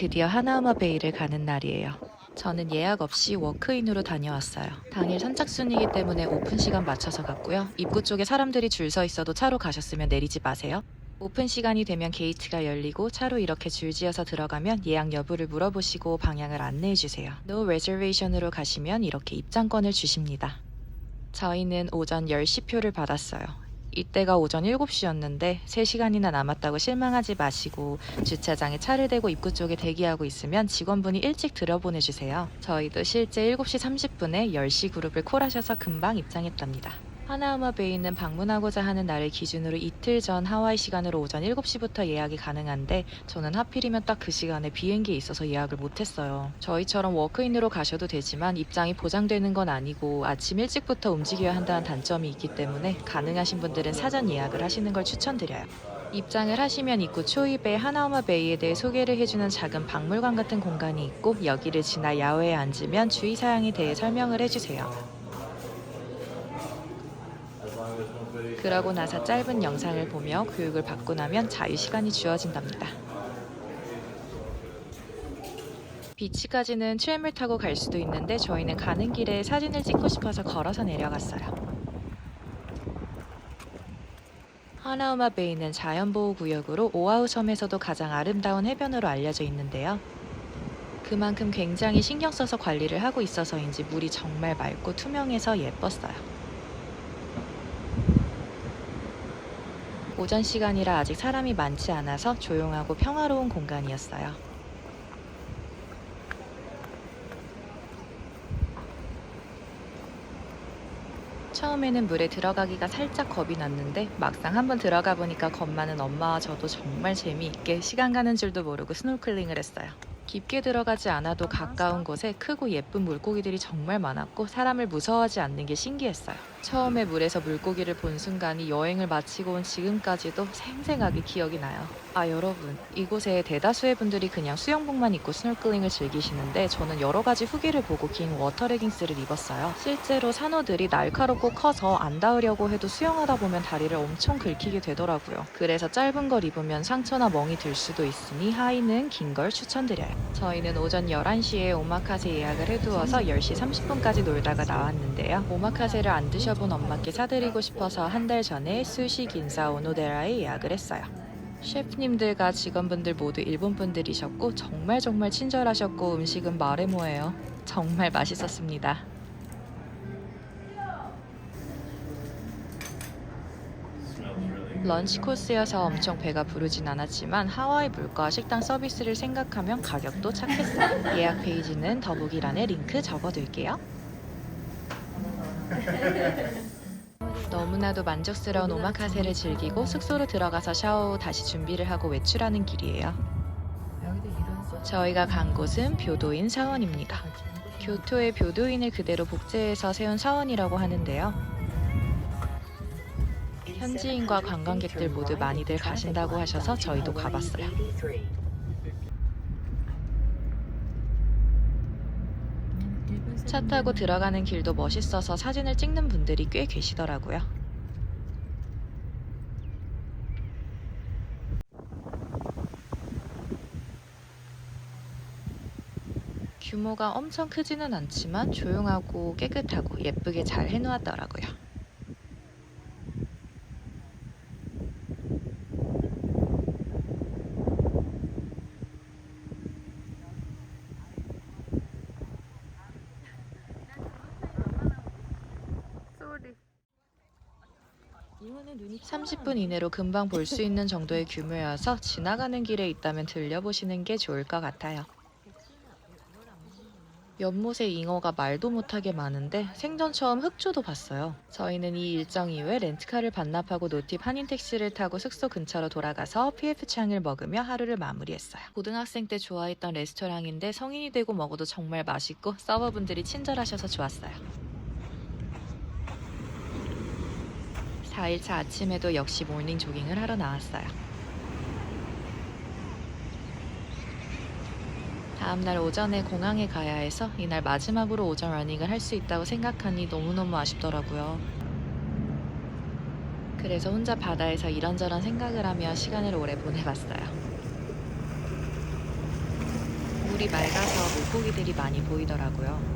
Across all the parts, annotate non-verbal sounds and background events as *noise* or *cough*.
드디어 하나우마 베이를 가는 날이에요. 저는 예약 없이 워크인으로 다녀왔어요. 당일 선착순이기 때문에 오픈 시간 맞춰서 갔고요. 입구 쪽에 사람들이 줄 서 있어도 차로 가셨으면 내리지 마세요. 오픈 시간이 되면 게이트가 열리고 차로 이렇게 줄지어서 들어가면 예약 여부를 물어보시고 방향을 안내해 주세요. No reservation으로 가시면 이렇게 입장권을 주십니다. 저희는 오전 10시 표를 받았어요. 이때가 오전 7시였는데 3시간이나 남았다고 실망하지 마시고 주차장에 차를 대고 입구 쪽에 대기하고 있으면 직원분이 일찍 들여보내주세요. 저희도 실제 7시 30분에 10시 그룹을 콜하셔서 금방 입장했답니다. 하나우마 베이는 방문하고자 하는 날을 기준으로 이틀 전 하와이 시간으로 오전 7시부터 예약이 가능한데 저는 하필이면 딱 그 시간에 비행기에 있어서 예약을 못했어요. 저희처럼 워크인으로 가셔도 되지만 입장이 보장되는 건 아니고 아침 일찍부터 움직여야 한다는 단점이 있기 때문에 가능하신 분들은 사전 예약을 하시는 걸 추천드려요. 입장을 하시면 입구 초입에 하나우마 베이에 대해 소개를 해주는 작은 박물관 같은 공간이 있고 여기를 지나 야외에 앉으면 주의사항에 대해 설명을 해주세요. 그러고 나서 짧은 영상을 보며 교육을 받고 나면 자유 시간이 주어진답니다. 비치까지는 트램을 타고 갈 수도 있는데 저희는 가는 길에 사진을 찍고 싶어서 걸어서 내려갔어요. 하나우마 베이는 자연보호구역으로 오아우 섬에서도 가장 아름다운 해변으로 알려져 있는데요. 그만큼 굉장히 신경 써서 관리를 하고 있어서인지 물이 정말 맑고 투명해서 예뻤어요. 오전 시간이라 아직 사람이 많지 않아서 조용하고 평화로운 공간이었어요. 처음에는 물에 들어가기가 살짝 겁이 났는데 막상 한번 들어가 보니까 겁 많은 엄마와 저도 정말 재미있게 시간 가는 줄도 모르고 스노클링을 했어요. 깊게 들어가지 않아도 가까운 곳에 크고 예쁜 물고기들이 정말 많았고 사람을 무서워하지 않는 게 신기했어요. 처음에 물에서 물고기를 본 순간이 여행을 마치고 온 지금까지도 생생하게 기억이 나요. 아 여러분 이곳에 대다수의 분들이 그냥 수영복만 입고 스노클링을 즐기시는데 저는 여러 가지 후기를 보고 긴 워터 레깅스를 입었어요. 실제로 산호들이 날카롭고 커서 안 닿으려고 해도 수영하다 보면 다리를 엄청 긁히게 되더라고요. 그래서 짧은 걸 입으면 상처나 멍이 들 수도 있으니 하의는 긴 걸 추천드려요. 저희는 오전 11시에 오마카세 예약을 해두어서 10시 30분까지 놀다가 나왔는데요. 오마카세를 안 드셔 본 엄마께 사드리고 싶어서 한 달 전에 수시 긴사 오노데라에 예약을 했어요. 셰프님들과 직원분들 모두 일본 분들이셨고 정말 정말 친절하셨고 음식은 말해 뭐예요. 정말 맛있었습니다. 런치 코스여서 엄청 배가 부르진 않았지만 하와이 물가 식당 서비스를 생각하면 가격도 착했어요. 예약 페이지는 더보기란에 링크 적어둘게요. *laughs* 너무나도 만족스러운 오마카세를 즐기고 숙소로 들어가서 샤워 후 다시 준비를 하고 외출하는 길이에요. 저희가 간 곳은 묘도인 사원입니다. 교토의 묘도인을 그대로 복제해서 세운 사원이라고 하는데요. 현지인과 관광객들 모두 많이들 가신다고 하셔서 저희도 가봤어요. 차 타고 들어가는 길도 멋있어서 사진을 찍는 분들이 꽤 계시더라고요. 규모가 엄청 크지는 않지만 조용하고 깨끗하고 예쁘게 잘 해놓았더라고요. 쏘리. 30분 이내로 금방 볼 수 있는 정도의 규모여서 지나가는 길에 있다면 들려보시는 게 좋을 것 같아요. 연못에 잉어가 말도 못하게 많은데 생전 처음 흑조도 봤어요. 저희는 이 일정 이후에 렌트카를 반납하고 노팁 한인 택시를 타고 숙소 근처로 돌아가서 PF 창을 먹으며 하루를 마무리했어요. 고등학생 때 좋아했던 레스토랑인데 성인이 되고 먹어도 정말 맛있고 서버분들이 친절하셔서 좋았어요. 4일차 아침에도 역시 모닝 조깅을 하러 나왔어요. 다음날 오전에 공항에 가야 해서 이날 마지막으로 오전 러닝을 할 수 있다고 생각하니 너무너무 아쉽더라고요. 그래서 혼자 바다에서 이런저런 생각을 하며 시간을 오래 보내봤어요. 물이 맑아서 물고기들이 많이 보이더라고요.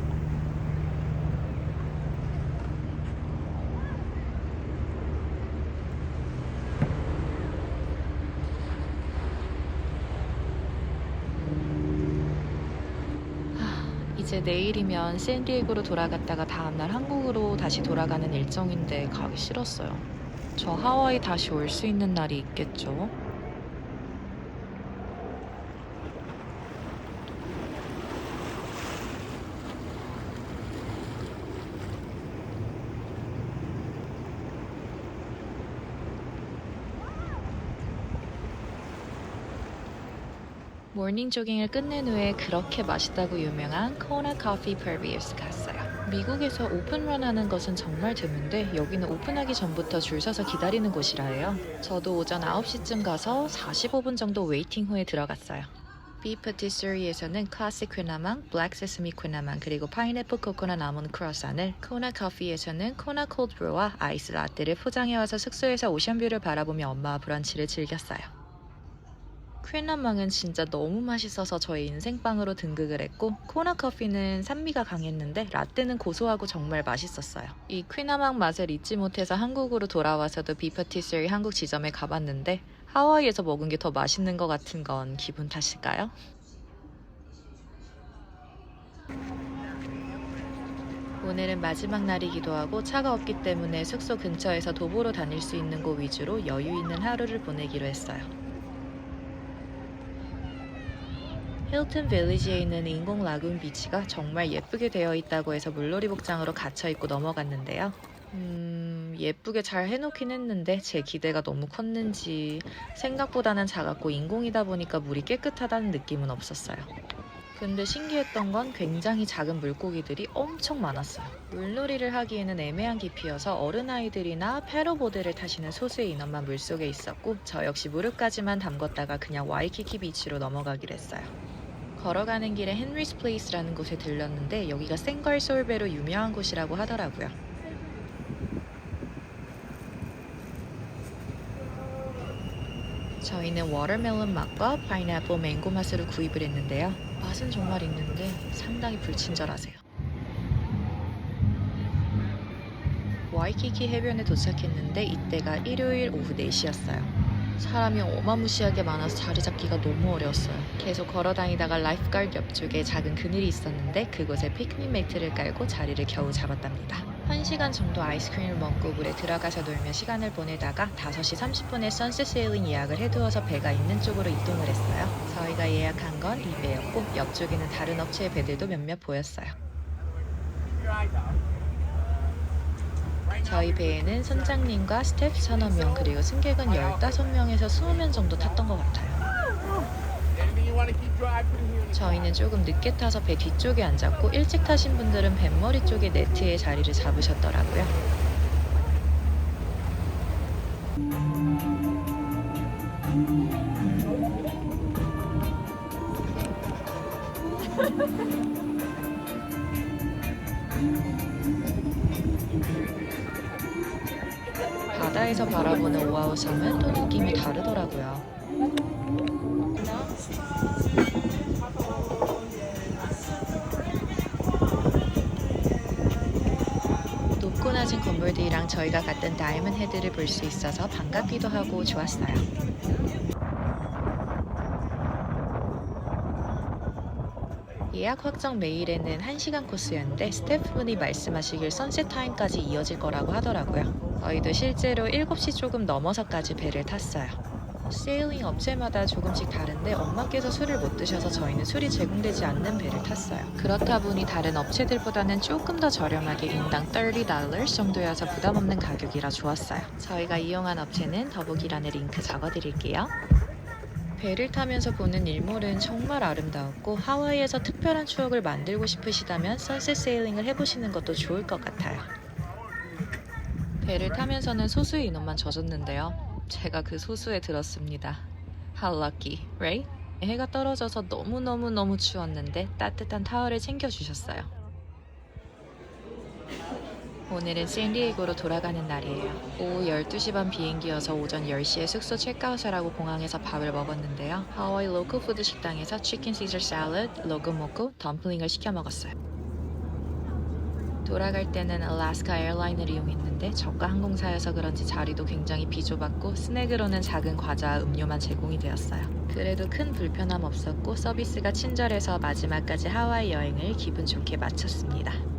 하, 이제 내일이면 샌디에고로 돌아갔다가 다음날 한국으로 다시 돌아가는 일정인데 가기 싫었어요. 저 하와이 다시 올 수 있는 날이 있겠죠? 모닝 조깅을 끝낸 후에 그렇게 맛있다고 유명한 코나 커피 퍼비어스 갔어요. 미국에서 오픈런 하는 것은 정말 드문데 여기는 오픈하기 전부터 줄 서서 기다리는 곳이라 해요. 저도 오전 9시쯤 가서 45분 정도 웨이팅 후에 들어갔어요. 비프티스리에서는 클래식 퀴나망, 블랙 세스미 퀴나망 그리고 파인애플 코코넛 아몬드 크로산을 코나 커피에서는 코나 콜드브루와 아이스 라떼를 포장해와서 숙소에서 오션뷰를 바라보며 엄마와 브런치를 즐겼어요. 퀸나망은 진짜 너무 맛있어서 저의 인생빵으로 등극을 했고 코나 커피는 산미가 강했는데 라떼는 고소하고 정말 맛있었어요. 이 퀸나망 맛을 잊지 못해서 한국으로 돌아와서도 비퍼티스리 한국 지점에 가봤는데 하와이에서 먹은 게 더 맛있는 것 같은 건 기분 탓일까요? 오늘은 마지막 날이기도 하고 차가 없기 때문에 숙소 근처에서 도보로 다닐 수 있는 곳 위주로 여유 있는 하루를 보내기로 했어요. 힐튼 빌리지에 있는 인공 라군 비치가 정말 예쁘게 되어 있다고 해서 물놀이 복장으로 갇혀 있고 넘어갔는데요. 음, 예쁘게 잘 해놓긴 했는데 제 기대가 너무 컸는지 생각보다는 작았고 인공이다 보니까 물이 깨끗하다는 느낌은 없었어요. 근데 신기했던 건 굉장히 작은 물고기들이 엄청 많았어요. 물놀이를 하기에는 애매한 깊이여서 어른아이들이나 패러보드를 타시는 소수의 인원만 물속에 있었고 저 역시 무릎까지만 담궜다가 그냥 와이키키 비치로 넘어가기로 했어요. 걸어가는 길에 헨리스 플레이스라는 곳에 들렀는데 여기가 생걸 솔배로 유명한 곳이라고 하더라고요. 저희는 워터멜론 맛과 파인애플 맹고 맛으로 구입을 했는데요. 맛은 정말 있는데 상당히 불친절하세요. 와이키키 해변에 도착했는데 이때가 일요일 오후 4시였어요. 사람이 어마무시하게 많아서 자리 잡기가 너무 어려웠어요. 계속 걸어 다니다가 라이프가드 옆쪽에 작은 그늘이 있었는데 그곳에 피크닉 매트를 깔고 자리를 겨우 잡았답니다. 1시간 정도 아이스크림을 먹고 물에 들어가서 놀며 시간을 보내다가 5시 30분에 선셋 세일링 예약을 해두어서 배가 있는 쪽으로 이동을 했어요. 저희가 예약한 건 이 배였고 옆쪽에는 다른 업체의 배들도 몇몇 보였어요. 저희 배에는 선장님과 스태프 서너 명 그리고 승객은 15명에서 20명 정도 탔던 것 같아요. 저희는 조금 늦게 타서 배 뒤쪽에 앉았고 일찍 타신 분들은 뱃머리 쪽에 네트에 자리를 잡으셨더라고요. *laughs* 바다에서 바라보는 오아우 섬은 또 느낌이 다르더라고요. 높고 낮은 건물들이랑 저희가 갔던 다이먼 헤드를 볼 수 있어서 반갑기도 하고 좋았어요. 예약 확정 메일에는 1시간 코스였는데 스태프분이 말씀하시길 선셋 타임까지 이어질 거라고 하더라고요. 저희도 실제로 7시 조금 넘어서까지 배를 탔어요. 세일링 업체마다 조금씩 다른데 엄마께서 술을 못 드셔서 저희는 술이 제공되지 않는 배를 탔어요. 그렇다 보니 다른 업체들보다는 조금 더 저렴하게 인당 30달러 정도여서 부담 없는 가격이라 좋았어요. 저희가 이용한 업체는 더보기란에 링크 적어드릴게요. 배를 타면서 보는 일몰은 정말 아름다웠고 하와이에서 특별한 추억을 만들고 싶으시다면 선셋 세일링을 해보시는 것도 좋을 것 같아요. 배를 타면서는 소수의 인원만 젖었는데요. 제가 그 소수에 들었습니다. How lucky, right? 해가 떨어져서 너무너무너무 추웠는데 따뜻한 타월을 챙겨주셨어요. 오늘은 샌디에이고로 돌아가는 날이에요. 오후 12시 반 비행기여서 오전 10시에 숙소 체크아웃을 하고 공항에서 밥을 먹었는데요. 하와이 로컬 푸드 식당에서 치킨 시저 샐러드, 로그모코, 덤플링을 시켜 먹었어요. 돌아갈 때는 알래스카 에어라인을 이용했는데 저가 항공사여서 그런지 자리도 굉장히 비좁았고 스낵으로는 작은 과자와 음료만 제공이 되었어요. 그래도 큰 불편함 없었고 서비스가 친절해서 마지막까지 하와이 여행을 기분 좋게 마쳤습니다.